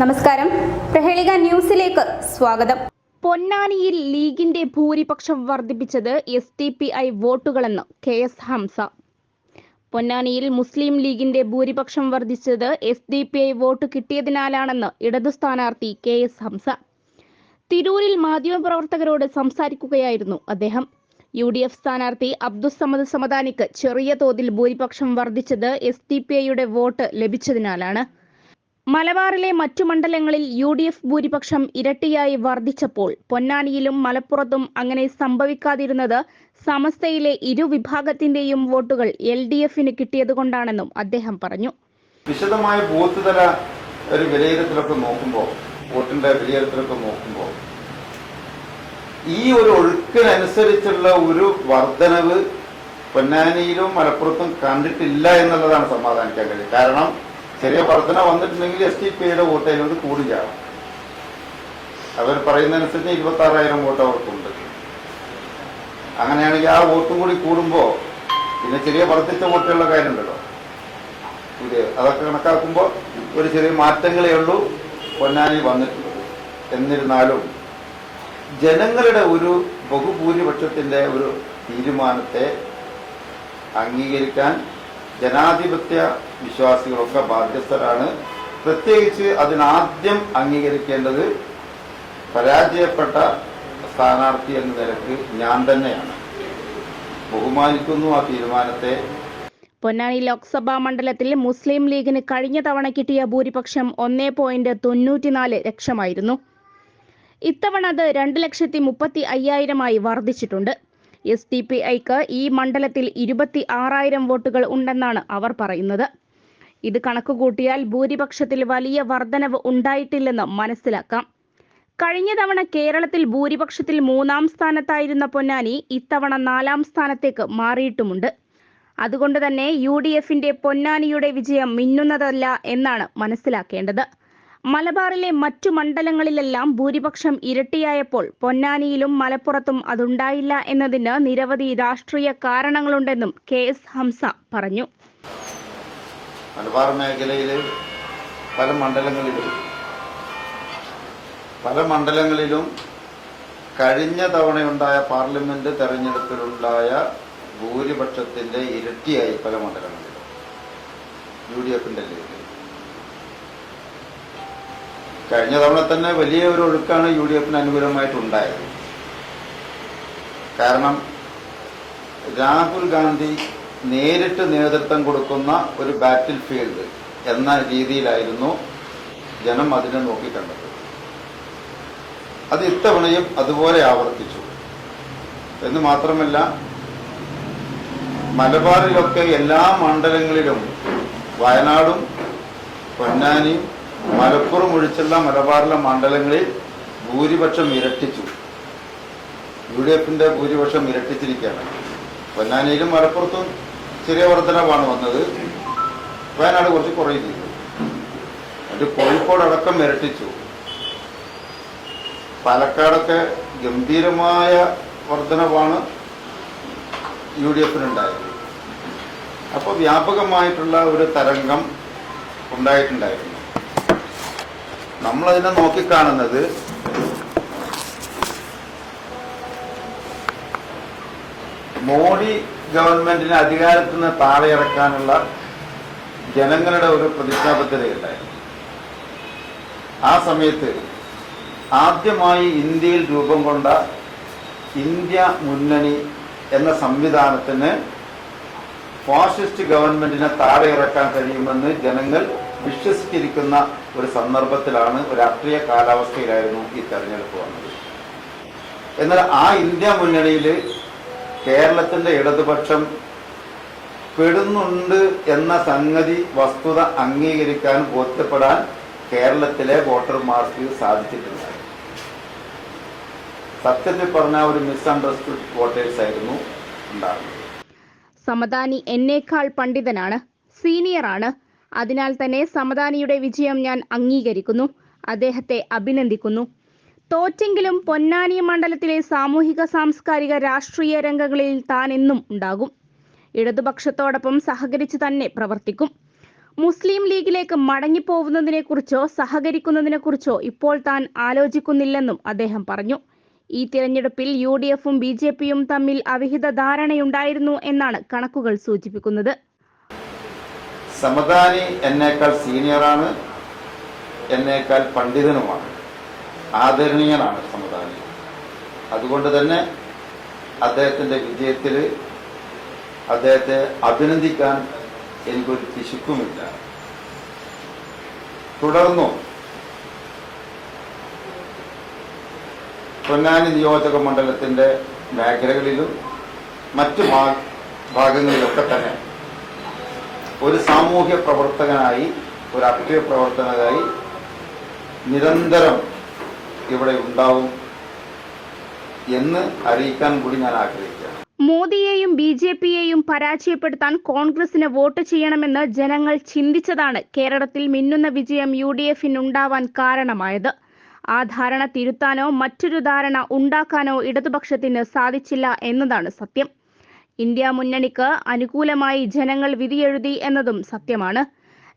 നമസ്കാരം. പ്രഹേളിക ന്യൂസിലേക്ക് സ്വാഗതം. പൊന്നാനിയിൽ ലീഗിന്റെ ഭൂരിപക്ഷം വർദ്ധിപ്പിച്ചത് എസ് ടി പി ഐ വോട്ടുകളെന്ന് കെ എസ് ഹംസ. പൊന്നാനിയിൽ മുസ്ലിം ലീഗിന്റെ ഭൂരിപക്ഷം വർദ്ധിച്ചത് S D P I vote കിട്ടിയതിനാലാണെന്ന് ഇടതു സ്ഥാനാർത്ഥി കെ എസ് ഹംസ. തിരൂരിൽ മാധ്യമപ്രവർത്തകരോട് സംസാരിക്കുകയായിരുന്നു അദ്ദേഹം. യു ഡി എഫ് സ്ഥാനാർത്ഥി അബ്ദുസമദ് സമദാനിക്ക് ചെറിയ തോതിൽ ഭൂരിപക്ഷം വർദ്ധിച്ചത് എസ് ഡി പി ഐയുടെ വോട്ട് ലഭിച്ചതിനാലാണ്. മലബാറിലെ മറ്റു മണ്ഡലങ്ങളിൽ യു ഡി എഫ് ഭൂരിപക്ഷം ഇരട്ടിയായി വർദ്ധിച്ചപ്പോൾ പൊന്നാനിയിലും മലപ്പുറത്തും അങ്ങനെ സംഭവിക്കാതിരുന്നത് സമസ്തയിലെ ഇരുവിഭാഗത്തിന്റെയും വോട്ടുകൾ എൽ ഡി എഫിന് കിട്ടിയതുകൊണ്ടാണെന്നും അദ്ദേഹം പറഞ്ഞു. വിശദമായ ബൂത്ത് തല ഒരു വിലയിരുത്തലൊക്കെ നോക്കുമ്പോൾ വോട്ടിന്റെ വിലയിരുത്തലൊക്കെ നോക്കുമ്പോൾ ഈ ഒരു ഒഴുക്കിനനുസരിച്ചുള്ള ഒരു വർധനവ് പൊന്നാനിയിലും മലപ്പുറത്തും കണ്ടിട്ടില്ല എന്നുള്ളതാണ് സമാധാനിക്കാൻ കഴിയും കാരണം ചെറിയ വർധന വന്നിട്ടുണ്ടെങ്കിൽ എസ് ടി പിയുടെ വോട്ട് അതിനോട് കൂടുകയാണ്. അവർ പറയുന്നതനുസരിച്ച് ഇരുപത്തി ആറായിരം വോട്ട് അവർക്കുണ്ട്. അങ്ങനെയാണെങ്കിൽ ആ വോട്ടും കൂടി കൂടുമ്പോൾ പിന്നെ ചെറിയ വർദ്ധിച്ച വോട്ടുള്ള കാര്യമുണ്ടല്ലോ. അതൊക്കെ കണക്കാക്കുമ്പോൾ ഒരു ചെറിയ മാറ്റങ്ങളേ ഉള്ളൂ. പൊന്നാനി വന്നിട്ടുള്ളത് എന്നിരുന്നാലും ജനങ്ങളുടെ ഒരു ബഹുഭൂരിപക്ഷത്തിന്റെ ഒരു തീരുമാനത്തെ അംഗീകരിക്കാൻ ജനാധിപത്യ വിശ്വാസികളൊക്കെ ബാധ്യസ്ഥരാണ്. പ്രത്യേകിച്ച് അതിനാദ്യം അംഗീകരിക്കേണ്ടത് പരാജയപ്പെട്ട സ്ഥാനാർത്ഥി എന്ന നിലയ്ക്ക് ഞാൻ തന്നെയാണ്. ബഹുമാനിക്കുന്നു ആ തീരുമാനത്തെ. പൊന്നാനി ലോക്സഭാ മണ്ഡലത്തിൽ മുസ്ലിം ലീഗിന് കഴിഞ്ഞ തവണ കിട്ടിയ ഭൂരിപക്ഷം ഒന്നേ പോയിന്റ് തൊണ്ണൂറ്റിനാല് ലക്ഷമായിരുന്നു. ഇത്തവണ അത് രണ്ട് ലക്ഷത്തി മുപ്പത്തി അയ്യായിരമായി വർദ്ധിച്ചിട്ടുണ്ട്. എസ് ഡി പി ഐക്ക് ഈ മണ്ഡലത്തിൽ ഇരുപത്തി ആറായിരം വോട്ടുകൾ ഉണ്ടെന്നാണ് അവർ പറയുന്നത്. ഇത് കണക്കുകൂട്ടിയാൽ ഭൂരിപക്ഷത്തിൽ വലിയ വർധനവ് ഉണ്ടായിട്ടില്ലെന്ന് മനസ്സിലാക്കാം. കഴിഞ്ഞ തവണ കേരളത്തിൽ ഭൂരിപക്ഷത്തിൽ മൂന്നാം സ്ഥാനത്തായിരുന്ന പൊന്നാനി ഇത്തവണ നാലാം സ്ഥാനത്തേക്ക് മാറിയിട്ടുമുണ്ട്. അതുകൊണ്ട് തന്നെ യു ഡി എഫിന്റെ പൊന്നാനിയുടെ വിജയം മിന്നുന്നതല്ല എന്നാണ് മനസ്സിലാക്കേണ്ടത്. മലബാറിലെ മറ്റു മണ്ഡലങ്ങളിലെല്ലാം ഭൂരിപക്ഷം ഇരട്ടിയായപ്പോൾ പൊന്നാനിയിലും മലപ്പുറത്തും അതുണ്ടായില്ല എന്നതിന് നിരവധി രാഷ്ട്രീയ കാരണങ്ങളുണ്ടെന്നും കെ എസ് ഹംസ പറഞ്ഞു. മലബാർ മേഖലയിലെ പല മണ്ഡലങ്ങളിലും പല മണ്ഡലങ്ങളിലും കഴിഞ്ഞ തവണയുണ്ടായ പാർലമെന്റ് തെരഞ്ഞെടുപ്പിലുണ്ടായ ഭൂരിപക്ഷത്തിന്റെ ഇരട്ടിയായി പല മണ്ഡലങ്ങളിലും. യു ഡി എഫിന്റെ ലീഗ് കഴിഞ്ഞ തവണ തന്നെ വലിയ ഒരു ഒഴുക്കാണ് യു ഡി എഫിന് അനുകൂലമായിട്ടുണ്ടായത്. കാരണം രാഹുൽ ഗാന്ധി നേരിട്ട് നേതൃത്വം കൊടുക്കുന്ന ഒരു ബാറ്റിൽ ഫീൽഡ് എന്ന രീതിയിലായിരുന്നു ജനം അതിനെ നോക്കിക്കണ്ടത്. അത് ഇത്തവണയും അതുപോലെ ആവർത്തിച്ചു. എന്ന് മാത്രമല്ല മലബാറിലൊക്കെ എല്ലാ മണ്ഡലങ്ങളിലും വയനാടും പൊന്നാനിയും മലപ്പുറം ഒഴിച്ചുള്ള മലബാറിലെ മണ്ഡലങ്ങളിൽ ഭൂരിപക്ഷം ഇരട്ടിച്ചു. യു ഡി എഫിന്റെ ഭൂരിപക്ഷം ഇരട്ടിച്ചിരിക്കുകയാണ്. പൊന്നാനിയിലും മലപ്പുറത്തും ചെറിയ വർധനവാണ് വന്നത്. വയനാട് കുറച്ച് കുറയുന്നില്ല അത് കോഴിക്കോട് അടക്കം ഇരട്ടിച്ചു. പാലക്കാടൊക്കെ ഗംഭീരമായ വർധനവാണ് യു ഡി എഫിനുണ്ടായത് അപ്പോൾ വ്യാപകമായിട്ടുള്ള ഒരു തരംഗം ഉണ്ടായിട്ടുണ്ടായിരുന്നു. നമ്മളതിനെ നോക്കിക്കാണുന്നത് മോഡി ഗവൺമെന്റിനെ അധികാരത്തിൽ നിന്ന് താഴെ ഇറക്കാനുള്ള ജനങ്ങളുടെ ഒരു പ്രതിജ്ഞാബദ്ധതയുണ്ടായിരുന്നു ആ സമയത്ത് ആദ്യമായി ഇന്ത്യയിൽ രൂപം കൊണ്ട ഇന്ത്യ മുന്നണി എന്ന സംവിധാനത്തിന് ഫാസിസ്റ്റ് ഗവൺമെന്റിനെ താഴെ ഇറക്കാൻ കഴിയുമെന്ന് ജനങ്ങൾ വിശ്വസിച്ചിരിക്കുന്ന ഒരു സന്ദർഭത്തിലാണ് ഒരു രാഷ്ട്രീയ കാലാവസ്ഥയിലായിരുന്നു ഈ തെരഞ്ഞെടുപ്പ് വന്നത്. എന്നാൽ ആ ഇന്ത്യ മുന്നണിയിൽ കേരളത്തിന്റെ ഇടതുപക്ഷം പെടുന്നുണ്ട് എന്ന സംഗതി വസ്തുത അംഗീകരിക്കാൻ ബോധ്യപ്പെടാൻ കേരളത്തിലെ വോട്ടർമാർക്ക് സാധിച്ചിട്ടില്ല. സത്യത്തിൽ പറഞ്ഞ ഒരു മിസ്അണ്ടർസ്റ്റുഡ് വോട്ടേഴ്സ് ആയിരുന്നു ഉണ്ടാകുന്നത് സമദാനി എന്നേക്കാൾ പണ്ഡിതനാണ് സീനിയറാണ് അതിനാൽ തന്നെ സമദാനിയുടെ വിജയം ഞാൻ അംഗീകരിക്കുന്നു. അദ്ദേഹത്തെ അഭിനന്ദിക്കുന്നു. തോറ്റെങ്കിലും പൊന്നാനി മണ്ഡലത്തിലെ സാമൂഹിക സാംസ്കാരിക രാഷ്ട്രീയ രംഗങ്ങളിൽ താൻ എന്നും ഉണ്ടാകും. ഇടതുപക്ഷത്തോടൊപ്പം സഹകരിച്ച് തന്നെ പ്രവർത്തിക്കും. മുസ്ലിം ലീഗിലേക്ക് മടങ്ങിപ്പോകുന്നതിനെക്കുറിച്ചോ സഹകരിക്കുന്നതിനെക്കുറിച്ചോ ഇപ്പോൾ താൻ ആലോചിക്കുന്നില്ലെന്നും അദ്ദേഹം പറഞ്ഞു. ഈ തിരഞ്ഞെടുപ്പിൽ യു ഡി എഫും ബി ജെ പിയും തമ്മിൽ അവിഹിത ധാരണയുണ്ടായിരുന്നു എന്നാണ് കണക്കുകൾ സൂചിപ്പിക്കുന്നത്. സമദാനി എന്നേക്കാൾ സീനിയറാണ് എന്നേക്കാൾ പണ്ഡിതനുമാണ്. ആദരണീയനാണ് സമദാനി. അതുകൊണ്ട് തന്നെ അദ്ദേഹത്തിന്റെ വിജയത്തിൽ അദ്ദേഹത്തെ അഭിനന്ദിക്കാൻ എനിക്കൊരു പിശുക്കുമില്ല. തുടർന്നു പൊന്നാനി നിയോജക മണ്ഡലത്തിന്റെ മേഖലകളിലും മറ്റു ഭാഗങ്ങളിലൊക്കെ തന്നെ ഒരു സാമൂഹ്യ പ്രവർത്തകനായി ഒരു അക്ഷയ പ്രവർത്തകനായി നിരന്തരം ഇവിടെ ഉണ്ടാവും എന്ന് അറിയിക്കാൻ കൂടി ഞാൻ ആഗ്രഹിക്കുകയാണ്. മോദിയെയും ബി ജെ പിയെയും പരാജയപ്പെടുത്താൻ കോൺഗ്രസിന് വോട്ട് ചെയ്യണമെന്ന് ജനങ്ങൾ ചിന്തിച്ചതാണ് കേരളത്തിൽ മിന്നുന്ന വിജയം യു ഡി എഫിനുണ്ടാവാൻ കാരണമായത്. ആ ധാരണ തിരുത്താനോ മറ്റൊരു ധാരണ ഉണ്ടാക്കാനോ ഇടതുപക്ഷത്തിന് സാധിച്ചില്ല എന്നതാണ് സത്യം. ഇന്ത്യ മുന്നണിക്ക് അനുകൂലമായി ജനങ്ങൾ വിധിയെഴുതി എന്നതും സത്യമാണ്.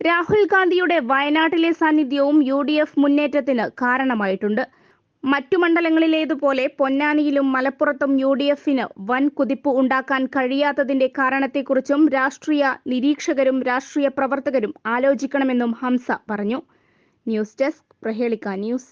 രാഹുൽ ഗാന്ധിയുടെ വയനാട്ടിലെ സാന്നിധ്യവും യു ഡി എഫ് മുന്നേറ്റത്തിന് കാരണമായിട്ടുണ്ട്. മറ്റു മണ്ഡലങ്ങളിലേതുപോലെ പൊന്നാനിയിലും മലപ്പുറത്തും യു ഡി എഫിന് വൻ കുതിപ്പ് ഉണ്ടാക്കാൻ കഴിയാത്തതിന്റെ കാരണത്തെക്കുറിച്ചും രാഷ്ട്രീയ നിരീക്ഷകരും രാഷ്ട്രീയ പ്രവർത്തകരും ആലോചിക്കണമെന്നും ഹംസ പറഞ്ഞു. News desk Prahelika news.